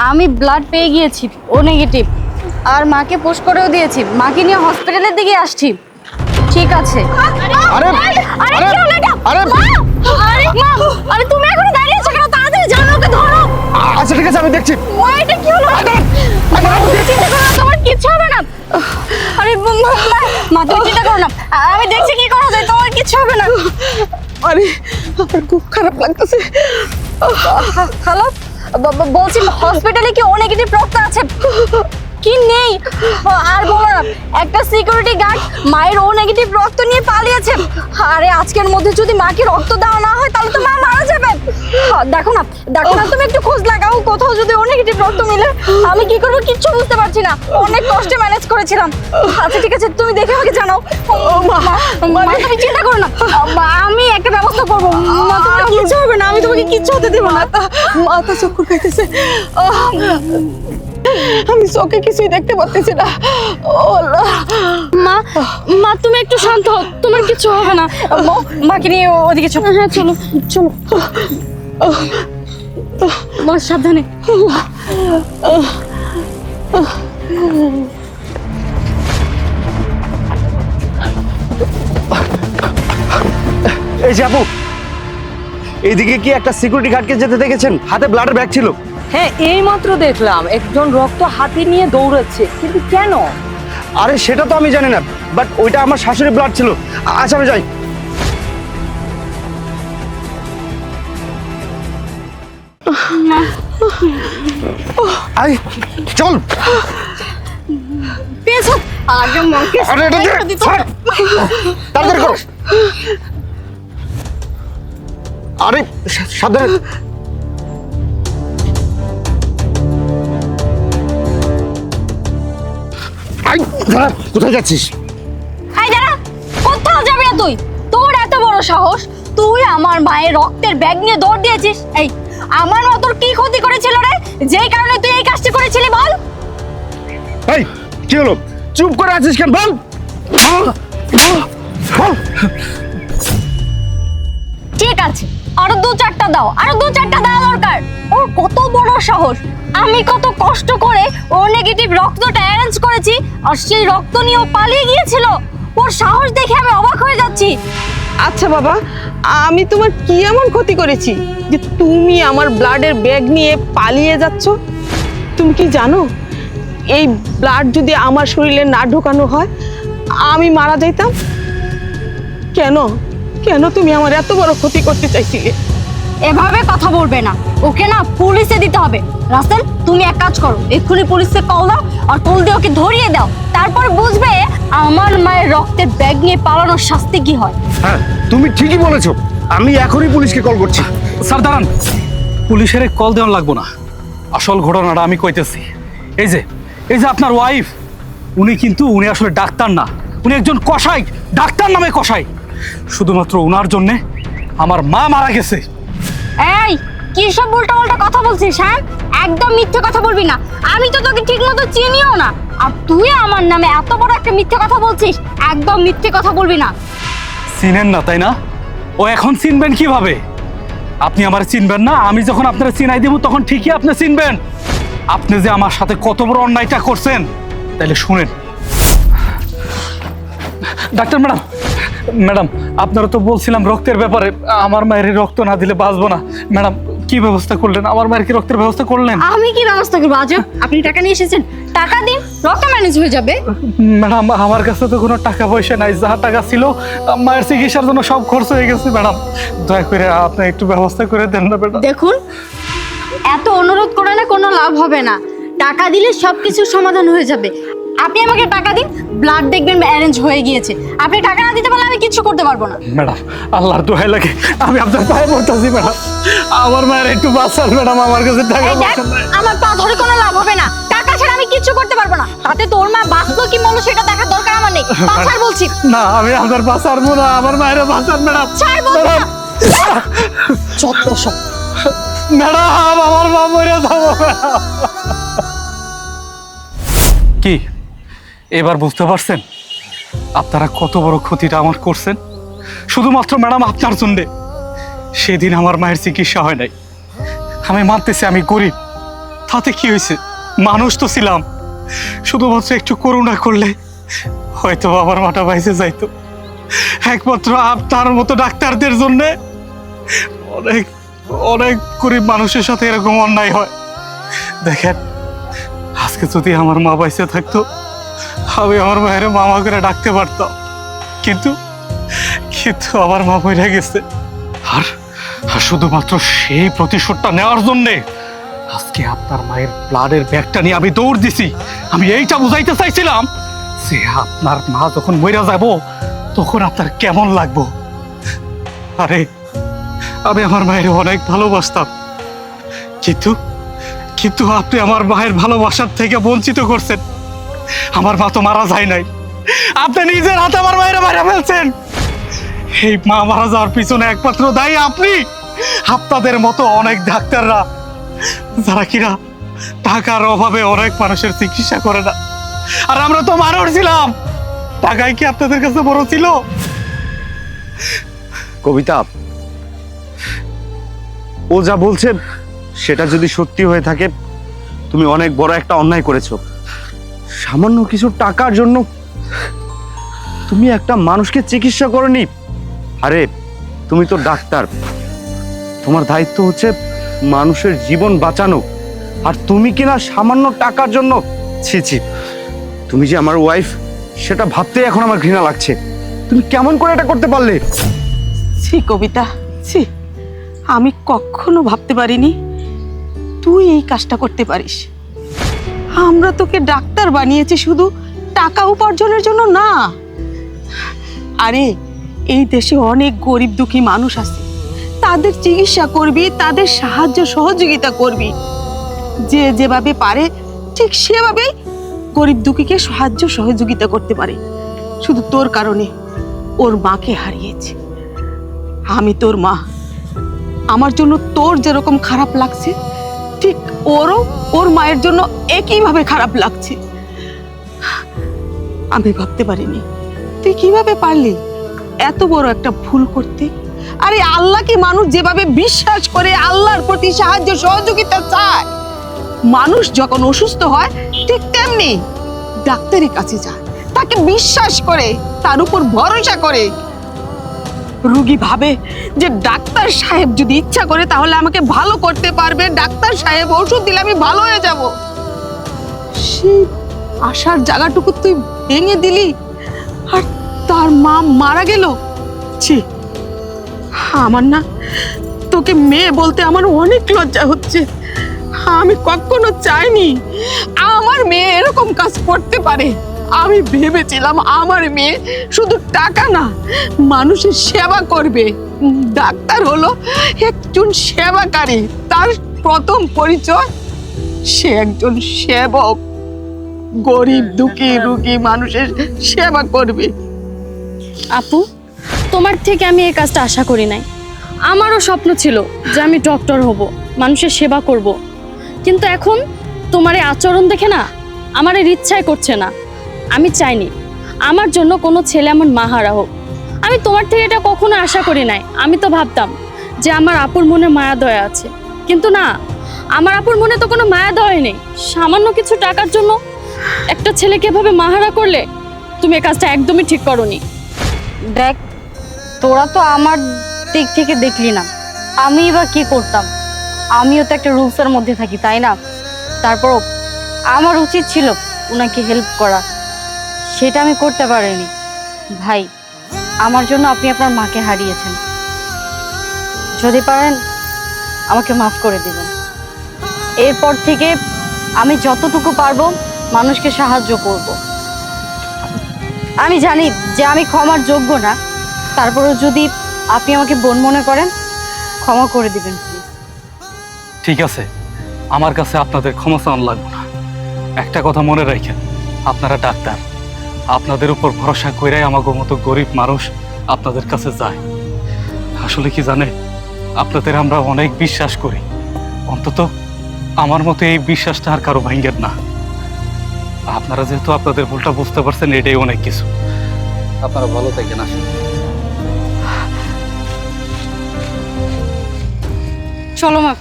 আমি ব্লাড পেয়ে গিয়েছি ও নেগেটিভ আর মাকে পোস্ট করেও দিয়েছি। মাকে নিয়ে হসপিটালের দিকে আসছি। ঠিক আছে। আরে আরে আরে কি হলো এটা? আরে মা! আরে মা! আরে তুমি এখনও দাঁড়িয়ে আছো কেন? তাড়াতাড়ি জানো ওকে ধরো। আচ্ছা ঠিক আছে আমি দেখছি। মা এটা কি হলো? চিন্তা করো না, তোমার কিচ্ছু হবে না। আরে মা, তুমি চিন্তা করো না। আমি দেখছি কি করা যায় তোমার কিচ্ছু হবে না। আরে আমার খুব খারাপ লাগতেছে। ব- বলছি হসপিটালে কি ও নেগেটিভ রক্ত আছে? কি নেই? আর বলো না একটা সিকিউরিটি গার্ড মায়ের ও নেগেটিভ রক্ত নিয়ে পালিয়েছে। আরে আজকের মধ্যে যদি মাকে রক্ত দেওয়া না হয় তাহলে তো মা মারা যাবে। হ্যাঁ, দেখো না দেখো না তুমি একটু খোঁজ লাগাও কোথাও যদি ও নেগেটিভ রক্ত মিলে আমি কি করব কিচ্ছু বুঝতে পারছি না। অনেক কষ্টে ম্যানেজ করেছিলাম। আচ্ছা ঠিক আছে তুমি দেখে আমাকে জানাও। ও মা তুমি চিন্তা করো না। মা, আমি একটা ব্যবস্থা করব। মা না আমি কিচ্ছু হতে দেবো না। মাথা চক্কর খাইতেছে আমি চোখে কিছুই দেখতে পাচ্ছি না। ও মা মা তুমি একটু শান্ত হও। তোমার কিছু হবে না। মাকে নিয়ে ওদিকে চলো। হ্যাঁ চলো চলো। মা সাবধানে। এই যে আপু এইদিকে কি একটা সিকিউরিটি গার্ডকে যেতে দেখেছেন? হাতে ব্লাডের ব্যাগ ছিল। হ্যাঁ এই মাত্র দেখলাম। একজন রক্ত হাতে নিয়ে দৌড়াচ্ছে। কিন্তু কেন? আরে সেটা তো আমি জানি না বাট ওইটা আমার শাশুড়ি ব্লাড ছিল। আচ্ছা আমি যাই। আই চল। পেয়েছ আগে মাকে আরে এটা দে। তাড়াতাড়ি করো। আরে সাবধানে। আই দাঁড়া, কোথায় যাচ্ছিস? হাই দাঁড়া কোথাও যাবি না তুই? তোর এত বড় সাহস তুই আমার মায়ের রক্তের ব্যাগ নিয়ে দৌড় দিয়েছিস। এই আমার মা তোর কি ক্ষতি করেছিল রে? যেই কারণে তুই এই কাজটি করেছিলি বল। এই কি হলো? চুপ করে আছিস কেন। বল। ঠিক আছে। আরও দু চারটা দাও, আরও দু চারটা দেওয়া দরকার। ওর কত বড় সাহস। আমি কত কষ্ট করে ওর নেগেটিভ রক্তটা অ্যারেঞ্জ করেছি, আর সেই রক্ত নিয়ে ও পালিয়ে গিয়েছিল। ওর সাহস দেখে আমি অবাক হয়ে যাচ্ছি। আচ্ছা বাবা, আমি তোমার কি এমন ক্ষতি করেছি যে তুমি আমার ব্লাডের ব্যাগ নিয়ে পালিয়ে যাচ্ছ? তুমি কি জানো, এই ব্লাড যদি আমার শরীরে না ঢোকানো হয়, আমি মারা যাইতাম? কেন? কেন তুমি আমার এত বড় ক্ষতি করতে চাইছিলে? এভাবে কথা বলবে না। ওকে না পুলিশে দিতে হবে। রাসেল তুমি এক কাজ করো। এক্ষুনি পুলিশে কল দাও আর কল দিয়ে ওকে ধরিয়ে দাও। তারপর বুঝবে আমার মায়ের রক্তের ব্যাগ নিয়ে পালানোর শাস্তি কি হয়। হ্যাঁ তুমি ঠিকই বলেছ। আমি এখনই পুলিশকে কল করছি। স্যার দাঁড়ান। পুলিশের কল দেওয়া লাগবো না। আসল ঘটনাটা আমি কইতেছি। এই যে এই যে আপনার ওয়াইফ উনি কিন্তু উনি আসলে ডাক্তার না। উনি একজন কসাই ডাক্তার নামে কসাই। শুধুমাত্র ওনার জন্যে আমার মা মারা গেছে। এই কি সব উল্টা উল্টা কথা বলছিস হ্যাঁ? একদম মিথ্যে কথা বলবি না। আমি তো তোকে ঠিক মতো চিনিও না। আর তুই আমার নামে এত বড় একটা মিথ্যে কথা বলছিস একদম মিথ্যে কথা বলবি না। চিনেন না তাই না? ও এখন চিনবেন কীভাবে? আপনি আমার চিনবেন না আমি যখন আপনারা চিনাই দিব তখন ঠিকই আপনি চিনবেন। আপনি যে আমার সাথে কত বড় অন্যায়টা করছেন তাইলে শুনেন। ডাক্তার ম্যাডাম ম্যাডাম আপনারা তো বলছিলাম রক্তের ব্যাপারে আমার মায়ের রক্ত না দিলে বাঁচবো না। ম্যাডাম কি ব্যবস্থা করলেন? আমার মায়ের কি রক্তের ব্যবস্থা করলেন? আমি কি ব্যবস্থা করব? আজব আপনি টাকা নিয়ে এসেছেন। টাকা দিন রক্ত ম্যানেজ হয়ে যাবে। ম্যাডাম আমার কাছে তো কোনো টাকা পয়সা নাই যা টাকা ছিল মায়ের চিকিৎসার জন্য সব খরচ হয়ে গেছে ম্যাডাম। দয়া করে আপনি একটু ব্যবস্থা করে দেন না ম্যাডাম। দেখুন এত অনুরোধ করে না কোনো লাভ হবে না। টাকা দিলে সব কিছুর সমাধান হয়ে যাবে। আপনি আমাকে টাকা দিন ব্লাড দেখবেন অ্যারেঞ্জ হয়ে গিয়েছে। আপনি টাকা না দিতে পারলে আমি কিছু করতে পারব না। ম্যাডাম আল্লাহর দোহাই লাগে আমি আপনার পায়ে পড়তেছি ম্যাডাম। আমার মায়ের একটু বাঁচান ম্যাডাম আমার কাছে টাকা এই দেখ আমার পা ধরে কোনো লাভ হবে না। টাকা ছাড়া আমি কিচ্ছু করতে পারব না। তাতে তোর মা বাঁচলো কি মরলো সেটা দেখার দরকার আমার নেই। পা ছাড় বলছি। না আমি আপনার বাঁচাবো না আমার মায়ের বাঁচান ম্যাডাম। ছাড় বলছি না। যত সব ম্যাডাম আমার মা মরে যাব কি? এবার বুঝতে পারছেন? আপনারা কত বড় ক্ষতিটা আমার করছেন? শুধুমাত্র ম্যাডাম আপনার জন্যে। সেদিন আমার মায়ের চিকিৎসা হয় নাই। আমি মানতেছি আমি গরিব। তাতে কি হয়েছে? মানুষ তো ছিলাম। শুধুমাত্র একটু করুণা করলে হয়তো আমার মাটা বাইসে যাইতো। একমাত্র আপনার মতো ডাক্তারদের জন্যে অনেক অনেক গরিব মানুষের সাথে এরকম অন্যায় হয়। দেখেন, আজকে যদি আমার মা বাইসে থাকতো আমি আমার মায়ের মামা করে ডাকতে পারতাম কিন্তু কিন্তু আমার মা মরে গেছে। আর আর শুধুমাত্র সেই প্রতিশোধটা নেওয়ার জন্যে আজকে আপনার মায়ের ব্লাডের ব্যাগটা নিয়ে আমি দৌড় দিছি। আমি এইটা বুঝাইতে চাইছিলাম যে আপনার মা যখন মরে যাব, তখন আপনার কেমন লাগবো? আরে, আমি আমার মায়ের অনেক ভালোবাসতাম। কিন্তু কিন্তু আপনি আমার মায়ের ভালোবাসার থেকে বঞ্চিত করছেন। আমার মা তো মারা যায় নাই। আপনি নিজের হাতে আমার মায়ের মারা ফেলছেন। এই মা মারা যাওয়ার পিছনে একমাত্র দায়ী আপনি। আপনাদের মতো অনেক ডাক্তাররা, যারা কিনা টাকার অভাবে অনেক মানুষের চিকিৎসা করে না। আর আমরা তো মানুষ ছিলাম। টাকায় কি আপনাদের কাছে বড় ছিল? কবিতা, ও যা বলছে, সেটা যদি সত্যি হয়ে থাকে, তুমি অনেক বড় একটা অন্যায় করেছ। সামান্য কিছু টাকার জন্য তুমি একটা মানুষকে চিকিৎসা করনি। আরে, তুমি তো ডাক্তার। তোমার দায়িত্ব হচ্ছে মানুষের জীবন বাঁচানো। আর তুমি কিনা সামান্য টাকার জন্য ছি ছি। তুমি যে আমার ওয়াইফ সেটা ভাবতেই এখন আমার ঘৃণা লাগছে। তুমি কেমন করে এটা করতে পারলে? ছি, কবিতা, ছি। আমি কখনো ভাবতে পারিনি তুই এই কাজটা করতে পারিস। আমরা তোকে ডাক্তার বানিয়েছি শুধু টাকা উপার্জনের জন্য না। আরে, এই দেশে অনেক গরিব দুঃখী মানুষ আছে। তাদের চিকিৎসা করবি, তাদের সাহায্য সহযোগিতা করবি। যে যেভাবে পারে, ঠিক সেভাবেই গরিব দুঃখীকে সাহায্য সহযোগিতা করতে পারে। শুধু তোর কারণে ওর মাকে হারিয়েছে। আমি তোর মা। আমার জন্য তোর যেরকম খারাপ লাগছে ঠিক ওরও ওর মায়ের জন্য একইভাবে খারাপ লাগছে। আমি ভাবতে পারিনি। তুই কীভাবে পারলি এত বড় একটা ভুল করতে? আরে আল্লাহ কি মানুষ যেভাবে বিশ্বাস করে, আল্লাহর প্রতি সাহায্য, সহযোগিতা চায়? মানুষ যখন অসুস্থ হয়, ঠিক তেমনি ডাক্তারের কাছে যায়। তাকে বিশ্বাস করে, তার উপর ভরসা করে। রুগী ভাবে যে ডাক্তার সাহেব যদি ইচ্ছা করে, তাহলে আমাকে ভালো করতে পারবে। ডাক্তার সাহেব, ওষুধ দিলে আমি ভালো হয়ে যাব। সেই আশার জায়গাটুকু তুই ভেঙে দিলি, আর তার মা মারা গেল। ছি, আমার না তোকে মেয়ে বলতে আমার অনেক লজ্জা হচ্ছে। আমি কখনো চাইনি আমার মেয়ে এরকম কাজ করতে পারে। আমি ভেবেছিলাম আমার মেয়ে শুধু টাকা না, মানুষের সেবা করবে। ডাক্তার হলো একজন সেবাকারী, তার প্রথম পরিচয় সে একজন সেবক। গরিব, দুঃখী, রুগী মানুষের সেবা করবে। আপু, তোমার থেকে আমি এই কাজটা আশা করি নাই। আমারও স্বপ্ন ছিল যে আমি ডক্টর হব, মানুষের সেবা করব। কিন্তু এখন তোমার এই আচরণ দেখে না, আমার এর ইচ্ছাই করছে না। আমি চাইনি। আমার জন্য কোনো ছেলে আমার মাহারা হোক। আমি তোমার থেকে এটা কখনো আশা করি নাই। আমি তো ভাবতাম যে আমার আপুর মনে মায়া দয়া আছে। কিন্তু না, আমার আপুর মনে তো কোনো মায়া দয়া নেই। সামান্য কিছু টাকার জন্য একটা ছেলেকে এভাবে মাহারা করলে তুমি এই কাজটা একদমই ঠিক করনি। দেখ, তোরা তো আমার দিক থেকে দেখলি না। আমি এবার কি করতাম? আমিও তো একটা রুলসের মধ্যে থাকি, তাই না? তারপর আমার উচিত ছিল ওনাকে হেল্প করা। সেটা আমি করতে পারিনি। ভাই, আমার জন্য আপনি আপনার মাকে হারিয়েছেন। যদি পারেন, আমাকে মাফ করে দিবেন। এরপর থেকে আমি যতটুকু পারব, মানুষকে সাহায্য করব। আমি জানি যে আমি ক্ষমার যোগ্য না। তারপরেও যদি আপনি আমাকে বোন মনে করেন, ক্ষমা করে দিবেন ঠিক আছে। আমার কাছে আপনাদের ক্ষমা চাওয়ান লাগবে না। একটা কথা মনে রাখেন, আপনারা ডাক্তার। আপনাদের উপর ভরসা কইরাই আমাকে মতো গরিব মানুষ আপনাদের কাছে যায়। আসলে কি জানে, আপনাদের আমরা অনেক বিশ্বাস করি। অন্তত আমার মতো এই বিশ্বাসটা আর কারও ভাঙ্গের না। আপনারা যেহেতু আপনাদের ভুলটা বুঝতে পারছেন, এটাই অনেক কিছু। আপনারা ভালো থাকেন, আসেন। চলো মা।